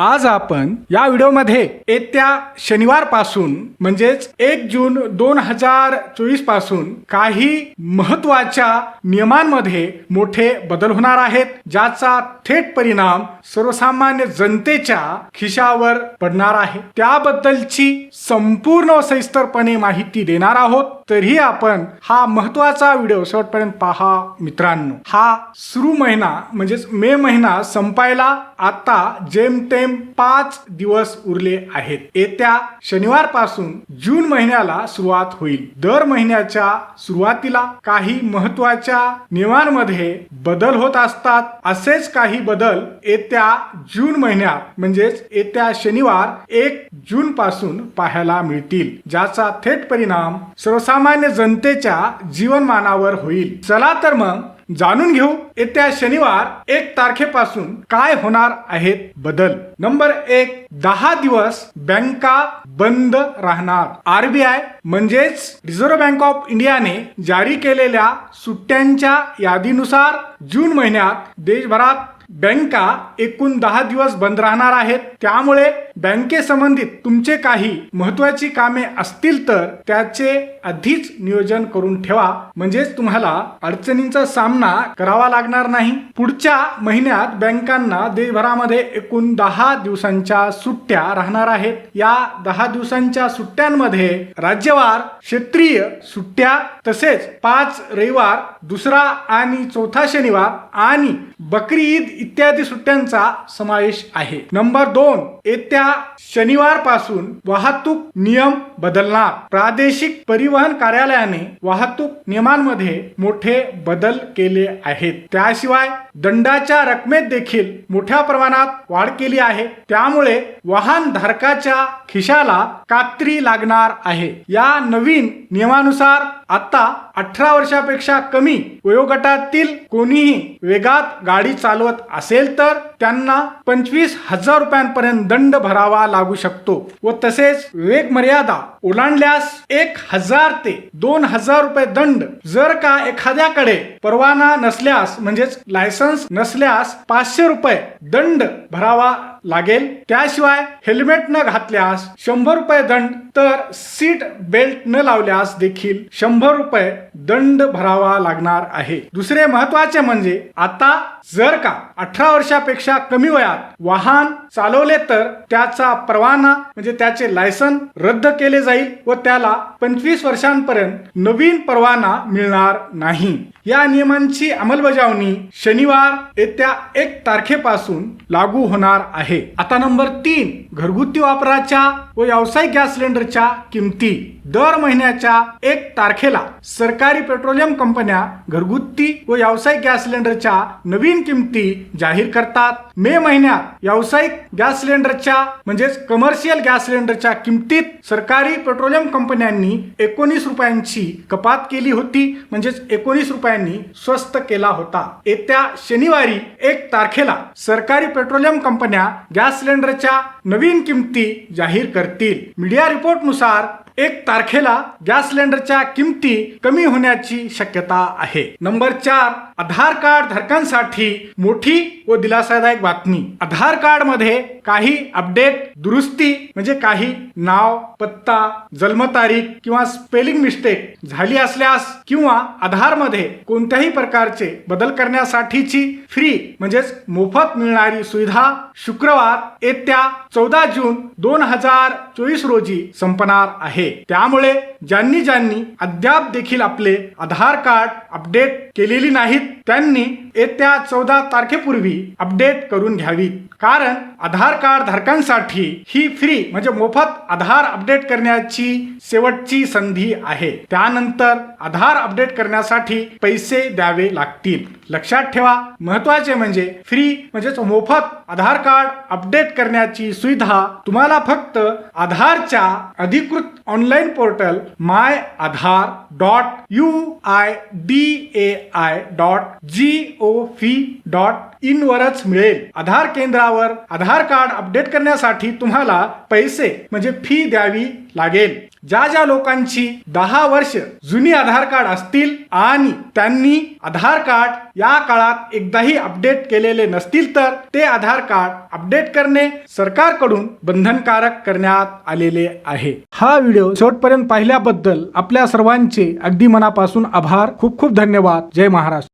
आज आपण या व्हिडिओमध्ये येत्या शनिवारपासून म्हणजेच एक जून दोन हजार चोवीसपासून काही महत्त्वाच्या नियमांमध्ये मोठे बदल होणार आहेत ज्याचा थेट परिणाम सर्वसामान्य जनतेच्या खिशावर पडणार आहे. त्याबद्दलची संपूर्ण सविस्तरपणे माहिती देणार आहोत. तरीही आपण हा महत्त्वाचा व्हिडिओ शेवटपर्यंत पहा मित्रांनो. हा सुरू महिना म्हणजेच मे महिना संपायला आता जेमतेम पाच दिवस उरले आहेत. येत्या शनिवारपासून जून महिन्याला सुरुवात होईल. दर महिन्याच्या सुरुवातीला काही महत्त्वाच्या नियमांमध्ये बदल होत असतात. असेच काही बदल येत्या जून महिन्यात म्हणजेच येत्या शनिवार एक जून पासून पाहायला मिळतील ज्याचा थेट परिणाम सर्वसामान्य जनतेच्या जीवनमानावर होईल. चला तर मग जाणून घेऊ येत्या शनिवार एक तारखेपासून काय होणार आहेत बदल. नंबर एक दहा दिवस बँका बंद राहणार. आरबीआय म्हणजेच रिझर्व्ह बँक ऑफ इंडियाने जारी केलेल्या सुट्ट्यांच्या यादीनुसार जून महिन्यात देशभरात बँका एकूण दहा दिवस बंद राहणार आहेत. त्यामुळे बँकेसंबंधित तुमचे काही महत्वाची कामे असतील तर त्याचे आधीच नियोजन करून ठेवा. म्हणजेच तुम्हाला अडचणींचा सामना करावा लागणार नाही. पुढच्या महिन्यात बँकांना देशभरामध्ये एकूण दहा दिवसांच्या सुट्ट्या राहणार आहेत. या दहा दिवसांच्या सुट्ट्यांमध्ये राज्यवार क्षेत्रीय सुट्ट्या तसेच पाच रविवार दुसरा आणि चौथा शनिवार आणि बकरी ईद इत्यादी सुट्ट्यांचा समावेश आहे. नंबर दोन येत्या शनिवारपासून वाहतूक नियम बदलणार. प्रादेशिक परिवहन कार्यालयाने वाहतूक नियमांमध्ये मोठे बदल केले आहेत. त्याशिवाय दंडाच्या रकमेत देखील मोठ्या प्रमाणात वाढ केली आहे. त्यामुळे वाहन धारकाच्या खिशाला कात्री लागणार आहे. या नवीन नियमानुसार आता अठरा वर्षापेक्षा कमी वयोगटातील कोणीही वेगात गाडी चालवत असेल तर त्यांना पंचवीस हजार रुपयांपर्यंत दंड भरावा लागू शकतो. व तसेच वेग मर्यादा ओलांडल्यास एक हजार ते दोन हजार रुपये दंड जर का एखाद्याकडे परवाना नसल्यास म्हणजेच लायसन्स नसल्यास पाचशे रुपये दंड भरावा लागेल. त्याशिवाय हेल्मेट न घातल्यास शंभर रुपये दंड तर सीट बेल्ट न लावल्यास देखील शंभर रुपये दंड भरावा लागणार आहे. दुसरे महत्त्वाचे म्हणजे आता जर का अठरा वर्षापेक्षा कमी वयात वाहन चालवले तर त्याचा परवाना म्हणजे त्याचे लायसन रद्द केले जाईल व त्याला पंचवीस वर्षांपर्यंत नवीन परवाना मिळणार नाही. या नियमांची अंमलबजावणी शनिवार येत्या एक तारखेपासून लागू होणार आहे. आता नंबर तीन घरगुती वापराच्या व व्यावसायिक गॅस सिलेंडरच्या किमती. दर महिन्याच्या एक तारखेला सरकारी पेट्रोलियम कंपन्या घरगुती व व्यावसायिक गॅस सिलेंडरच्या नवीन किमती जाहीर करतात. मे महिन्यात व्यावसायिक गॅस सिलेंडरच्या म्हणजेच कमर्शियल गॅस सिलेंडरच्या किमतीत सरकारी पेट्रोलियम कंपन्यांनी एकोणीस रुपयांची कपात केली होती म्हणजेच एकोणीस रुपयांनी स्वस्त केला होता. येत्या शनिवारी एक तारखेला सरकारी पेट्रोलियम कंपन्या गॅस सिलेंडरच्या नवीन किमती जाहीर करतील. मीडिया रिपोर्टनुसार एक तारखेला गॅस सिलेंडरच्या किमती कमी होण्याची शक्यता आहे. नंबर चार आधार कार्ड धारकांसाठी मोठी व दिलासादायक बातमी. आधार कार्डमध्ये काही अपडेट दुरुस्ती म्हणजे काही नाव पत्ता जन्मतारीख किंवा स्पेलिंग मिस्टेक झाली असल्यास किंवा आधारमध्ये कोणत्याही प्रकारचे बदल करण्यासाठीची फ्री म्हणजेच मोफत मिळणारी सुविधा शुक्रवार येत्या चौदा जून दोन हजार चोवीस रोजी संपणार आहे. त्यामुळे ज्यांनी ज्यांनी अद्याप देखील आपले आधार कार्ड अपडेट केलेली नाहीत त्यांनी येत्या चौदा तारखेपूर्वी अपडेट करून घ्यावी कारण आधार कार्ड धारकांसाठी ही फ्री म्हणजे मोफत आधार अपडेट करण्याची शेवटची संधी आहे. त्यानंतर आधार अपडेट करण्यासाठी पैसे द्यावे लागतील. लक्षात ठेवा महत्त्वाचे म्हणजे फ्री म्हणजेच मोफत आधार कार्ड अपडेट करण्याची सुविधा तुम्हाला फक्त आधारच्या अधिकृत online portal my Aadhaar dot U I D A I dot G O V dot in वरच मिळेल. आधार केंद्रावर आधार कार्ड अपडेट करण्यासाठी तुम्हाला पैसे म्हणजे फी द्यावी लागेल. ज्या ज्या लोकांची दहा वर्ष जुनी आधार कार्ड असतील आणि त्यांनी आधार कार्ड या काळात एकदाही अपडेट केलेले नसतील तर ते आधार कार्ड अपडेट करणे सरकारकडून बंधनकारक करण्यात आलेले आहे. हा व्हिडिओ शेवटपर्यंत पाहिल्याबद्दल आपल्या सर्वांचे अगदी मनापासून आभार. खूप खूप धन्यवाद. जय महाराष्ट्र.